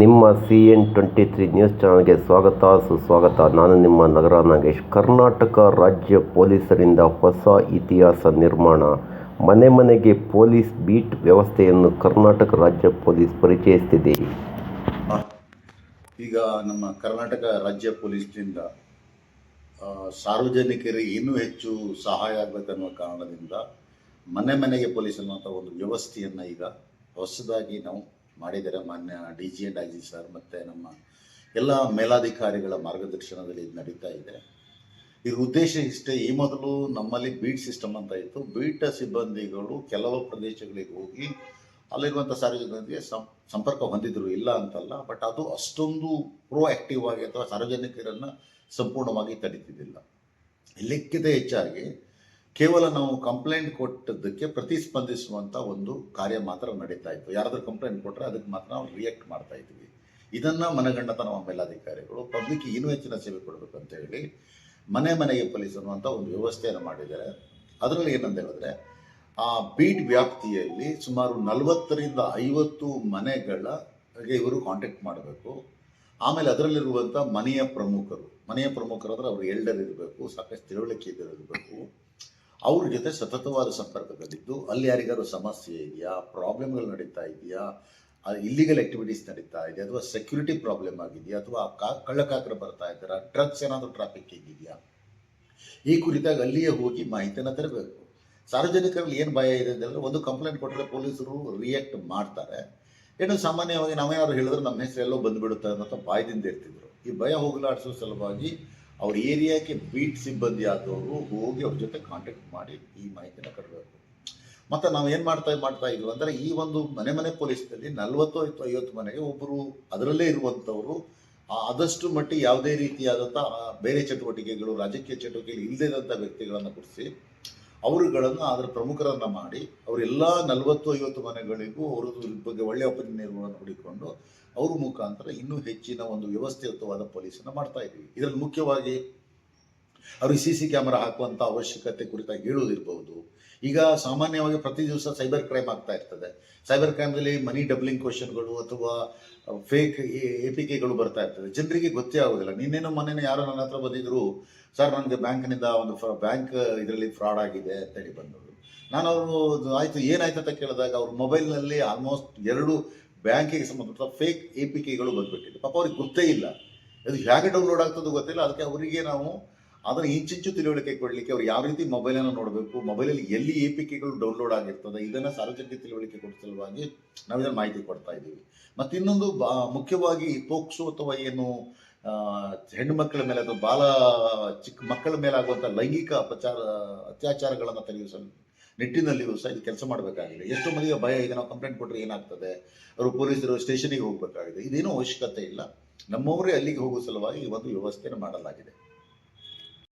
ನಿಮ್ಮ C N twenty three news ಚಾನಲ್ಗೆ ಸ್ವಾಗತ, ಸುಸ್ವಾಗತ. ನಾನು ನಿಮ್ಮ ನಗರ ನಾಗೇಶ್. ಕರ್ನಾಟಕ ರಾಜ್ಯ ಪೊಲೀಸರಿಂದ ಹೊಸ ಇತಿಹಾಸ ನಿರ್ಮಾಣ. ಮನೆ ಮನೆಗೆ ಪೊಲೀಸ್ ಬೀಟ್ ವ್ಯವಸ್ಥೆಯನ್ನು ಕರ್ನಾಟಕ ರಾಜ್ಯ ಪೊಲೀಸ್ ಪರಿಚಯಿಸುತ್ತಿದೆ ಈಗ ನಮ್ಮ ಕರ್ನಾಟಕ ರಾಜ್ಯ ಪೊಲೀಸ್ನಿಂದ ಸಾರ್ವಜನಿಕರಿಗೆ ಇನ್ನೂ ಹೆಚ್ಚು ಸಹಾಯ ಆಗಬೇಕನ್ನುವ ಕಾರಣದಿಂದ ಮನೆ ಮನೆಗೆ ಪೊಲೀಸ್ ಅನ್ನುವಂಥ ಒಂದು ವ್ಯವಸ್ಥೆಯನ್ನು ಈಗ ಹೊಸದಾಗಿ ನಾವು ಮಾಡಿದ್ದಾರೆ ಮಾನ್ಯ D G and I sir ಮತ್ತು ನಮ್ಮ ಎಲ್ಲ ಮೇಲಾಧಿಕಾರಿಗಳ ಮಾರ್ಗದರ್ಶನದಲ್ಲಿ ಇದು ನಡೀತಾ ಇದೆ. ಇದ್ರ ಉದ್ದೇಶ ಇಷ್ಟೇ, ಈ ಮೊದಲು ನಮ್ಮಲ್ಲಿ ಬೀಟ್ ಸಿಸ್ಟಮ್ ಅಂತ ಇತ್ತು. ಬೀಟ್ ಸಿಬ್ಬಂದಿಗಳು ಕೆಲವು ಪ್ರದೇಶಗಳಿಗೆ ಹೋಗಿ ಅಲ್ಲಿರುವಂಥ ಸಾರ್ವಜನಿಕರಿಗೆ ಸಂಪರ್ಕ ಹೊಂದಿದ್ರು, ಇಲ್ಲ ಅಂತಲ್ಲ, ಬಟ್ ಅದು ಅಷ್ಟೊಂದು ಪ್ರೋ ಆಕ್ಟಿವ್ ಆಗಿ ಅಥವಾ ಸಾರ್ವಜನಿಕರನ್ನು ಸಂಪೂರ್ಣವಾಗಿ ತಡೀತಿದ್ದಿಲ್ಲ. ಲೆಕ್ಕದ ಹೆಚ್ಚಾಗಿ ಕೇವಲ ನಾವು ಕಂಪ್ಲೇಂಟ್ ಕೊಟ್ಟದ್ದಕ್ಕೆ ಪ್ರತಿಸ್ಪಂದಿಸುವಂಥ ಒಂದು ಕಾರ್ಯ ಮಾತ್ರ ನಡೀತಾ ಇತ್ತು. ಯಾರಾದರೂ ಕಂಪ್ಲೇಂಟ್ ಕೊಟ್ಟರೆ ಅದಕ್ಕೆ ಮಾತ್ರ ನಾವು ರಿಯಾಕ್ಟ್ ಮಾಡ್ತಾ ಇದ್ವಿ. ಇದನ್ನು ಮನಗಂಡತ ನಮ್ಮ ಮೇಲಾಧಿಕಾರಿಗಳು ಪಬ್ಲಿಕ್ ಇನ್ನೂ ಹೆಚ್ಚಿನ ಸೇವೆ ಕೊಡಬೇಕು ಅಂತ ಹೇಳಿ ಮನೆ ಮನೆಗೆ ಪೊಲೀಸ್ ಅನ್ನುವಂಥ ಒಂದು ವ್ಯವಸ್ಥೆಯನ್ನು ಮಾಡಿದ್ದಾರೆ. ಅದರಲ್ಲಿ ಏನಂತ ಹೇಳಿದ್ರೆ, ಆ ಬೀಟ್ ವ್ಯಾಪ್ತಿಯಲ್ಲಿ ಸುಮಾರು ನಲವತ್ತರಿಂದ ಐವತ್ತು ಮನೆಗಳ ಇವರು ಕಾಂಟ್ಯಾಕ್ಟ್ ಮಾಡಬೇಕು. ಆಮೇಲೆ ಅದರಲ್ಲಿರುವಂಥ ಮನೆಯ ಪ್ರಮುಖರು ಮನೆಯ ಪ್ರಮುಖರು ಅಂದ್ರೆ ಅವರು ಎಲ್ಡರ್ ಇರಬೇಕು, ಸಾಕಷ್ಟು ತಿಳುವಳಿಕೆ ಇರಬೇಕು ಅವ್ರ ಜೊತೆ ಸತತವಾದ ಸಂಪರ್ಕದಲ್ಲಿದ್ದು ಅಲ್ಲಿ ಯಾರಿಗಾದ್ರೂ ಸಮಸ್ಯೆ ಇದೆಯಾ? ಪ್ರಾಬ್ಲಮ್ಗಳು ನಡೀತಾ ಇದೆಯಾ? ಇಲ್ಲಿಗಲ್ ಆಕ್ಟಿವಿಟೀಸ್ ನಡೀತಾ ಇದೆ ಅಥವಾ ಸೆಕ್ಯೂರಿಟಿ ಪ್ರಾಬ್ಲಮ್ ಆಗಿದೆಯಾ? ಅಥವಾ ಕಾ, ಕಳ್ಳಕಾಕರು ಬರ್ತಾ ಇದ್ದಾರಾ? ಡ್ರಗ್ಸ್ ಏನಾದರೂ ಟ್ರಾಫಿಕ್ ಇದೆಯಾ ಈ ಕುರಿತಾಗಿ ಅಲ್ಲಿಯೇ ಹೋಗಿ ಮಾಹಿತಿಯನ್ನು ತರಬೇಕು. ಸಾರ್ವಜನಿಕರಲ್ಲಿ ಏನು ಭಯ ಇದೆ ಅಂತಂದರೆ ಒಂದು ಕಂಪ್ಲೇಂಟ್ ಕೊಟ್ಟರೆ ಪೊಲೀಸರು ರಿಯಾಕ್ಟ್ ಮಾಡ್ತಾರೆ. ಏನು ಸಾಮಾನ್ಯವಾಗಿ ನಾವೇನಾದ್ರು ಹೇಳಿದ್ರೆ ನಮ್ಮ ಹೆಸರು ಎಲ್ಲೋ ಬಂದುಬಿಡುತ್ತೆ ಅನ್ನೋ ಭಯದಿಂದ ಇರ್ತಿದ್ರು. ಈ ಭಯ ಹೋಗಲಾಡಿಸೋ ಸಲುವಾಗಿ ಅವ್ರ ಏರಿಯಾಕ್ಕೆ ಬೀಟ್ ಸಿಬ್ಬಂದಿ ಆದವರು ಹೋಗಿ ಅವ್ರ ಜೊತೆ ಕಾಂಟ್ಯಾಕ್ಟ್ ಮಾಡಿ ಈ ಮಾಹಿತಿನ ಕೊಡಬೇಕು ಮತ್ತು ನಾವು ಏನು ಮಾಡ್ತಾ ಮಾಡ್ತಾ ಇದ್ವಿ ಅಂದರೆ ಈ ಒಂದು ಮನೆ ಮನೆ ಪೊಲೀಸ್ನಲ್ಲಿ ನಲ್ವತ್ತು ಅಥವಾ ಐವತ್ತು ಮನೆಗೆ ಒಬ್ಬರು ಅದರಲ್ಲೇ ಇರುವಂಥವರು ಆದಷ್ಟು ಮಟ್ಟಿಗೆ ಯಾವುದೇ ರೀತಿಯಾದಂಥ ಬೇರೆ ಚಟುವಟಿಕೆಗಳು, ರಾಜಕೀಯ ಚಟುವಟಿಕೆಗಳು ಇಲ್ಲದೇ ಇರೋಂಥ ವ್ಯಕ್ತಿಗಳನ್ನು ಗುರುತಿಸಿ ಅವರುಗಳನ್ನು ಅದರ ಪ್ರಮುಖರನ್ನು ಮಾಡಿ ಅವರೆಲ್ಲ ನಲವತ್ತು, ಐವತ್ತು ಮನೆಗಳಿಗೂ ಅವರು ಬಗ್ಗೆ ಒಳ್ಳೆಯ ನಿರ್ವಹಣೆ ಹುಡಿಕೊಂಡು ಅವ್ರ ಮುಖಾಂತರ ಇನ್ನೂ ಹೆಚ್ಚಿನ ಒಂದು ವ್ಯವಸ್ಥಿತವಾದ ಪೊಲೀಸನ್ನು ಮಾಡ್ತಾ ಇದ್ದೀವಿ ಇದರಲ್ಲಿ ಮುಖ್ಯವಾಗಿ ಅವ್ರಿಗೆ ಸಿ ಸಿ ಕ್ಯಾಮರಾ ಹಾಕುವಂಥ ಅವಶ್ಯಕತೆ ಕುರಿತಾಗಿ ಹೇಳೋದಿರ್ಬೋದು ಈಗ ಸಾಮಾನ್ಯವಾಗಿ ಪ್ರತಿ ದಿವಸ ಸೈಬರ್ ಕ್ರೈಮ್ ಆಗ್ತಾ ಇರ್ತದೆ. ಸೈಬರ್ ಕ್ರೈಮ್ದಲ್ಲಿ ಮನಿ ಡಬ್ಲಿಂಗ್ ಕ್ವಶನ್ಗಳು ಅಥವಾ ಫೇಕ್ ಎ ಪಿ ಕೆಗಳು ಬರ್ತಾ ಇರ್ತದೆ. ಜನರಿಗೆ ಗೊತ್ತೇ ಆಗೋದಿಲ್ಲ ನಿನ್ನೇನು ಮೊನ್ನೆ ಯಾರೋ ನನ್ನ ಹತ್ರ ಬಂದಿದ್ರು, ಸರ್, ನನಗೆ ಬ್ಯಾಂಕ್ನಿಂದ ಒಂದು ಬ್ಯಾಂಕ್ ಇದರಲ್ಲಿ ಫ್ರಾಡ್ ಆಗಿದೆ ಅಂತೇಳಿ ಬಂದರು ನಾನು ಅವರು ಆಯಿತು, ಏನಾಯ್ತು ಅಂತ ಕೇಳಿದಾಗ ಅವ್ರ ಮೊಬೈಲ್ನಲ್ಲಿ ಆಲ್ಮೋಸ್ಟ್ ಎರಡು ಬ್ಯಾಂಕಿಗೆ ಸಂಬಂಧಪಟ್ಟ ಫೇಕ್ ಎ ಪಿ ಕೆಗಳು ಬಂದ್ಬಿಟ್ಟಿದೆ. ಪಾಪ ಅವ್ರಿಗೆ ಗೊತ್ತೇ ಇಲ್ಲ. ಅದು ಹೇಗೆ ಡೌನ್ಲೋಡ್ ಆಗ್ತದೋ ಗೊತ್ತಿಲ್ಲ. ಅದಕ್ಕೆ ಅವರಿಗೆ ನಾವು ಅದನ್ನು ಇಂಚಿಂಚು ತಿಳುವಳಿಕೆ ಕೊಡಲಿಕ್ಕೆ ಅವ್ರು ಯಾವ ರೀತಿ ಮೊಬೈಲನ್ನು ನೋಡಬೇಕು ಮೊಬೈಲಲ್ಲಿ ಎಲ್ಲಿ ಎ ಪಿ ಕೆಗಳು ಡೌನ್ಲೋಡ್ ಆಗಿರ್ತದೆ, ಇದನ್ನು ಸಾರ್ವಜನಿಕ ತಿಳುವಳಿಕೆ ಕೊಡೋ ಸಲುವಾಗಿ ನಾವು ಇದನ್ನು ಮಾಹಿತಿ ಕೊಡ್ತಾ ಇದ್ದೀವಿ. ಮತ್ತು ಇನ್ನೊಂದು ಬಾ, ಮುಖ್ಯವಾಗಿ ಪೋಕ್ಸೋ ಅಥವಾ ಏನು ಹೆಣ್ಣು ಮಕ್ಕಳ ಮೇಲೆ ಅಥವಾ ಬಾಲ ಚಿಕ್ಕ ಮಕ್ಕಳ ಮೇಲೆ ಆಗುವಂಥ ಲೈಂಗಿಕ ಅಪಚಾರ, ಅತ್ಯಾಚಾರಗಳನ್ನು ತೆಗೆಯುವ ನಿಟ್ಟಿನಲ್ಲಿಯೂ ಸಹ ಇದು ಕೆಲಸ ಮಾಡಬೇಕಾಗಿದೆ. ಎಷ್ಟೋ ಮಂದಿಗೆ ಭಯ ಇದೆ ನಾವು ಕಂಪ್ಲೇಂಟ್ ಕೊಟ್ಟರೆ ಏನಾಗ್ತದೆ, ಅವರು ಪೊಲೀಸರು ಸ್ಟೇಷನಿಗೆ ಹೋಗಬೇಕಾಗಿದೆ. ಇದೇನೂ ಅವಶ್ಯಕತೆ ಇಲ್ಲ. ನಮ್ಮವರೇ ಅಲ್ಲಿಗೆ ಹೋಗುವ ಸಲುವಾಗಿ ಈ ಒಂದು ವ್ಯವಸ್ಥೆಯನ್ನು ಮಾಡಲಾಗಿದೆ.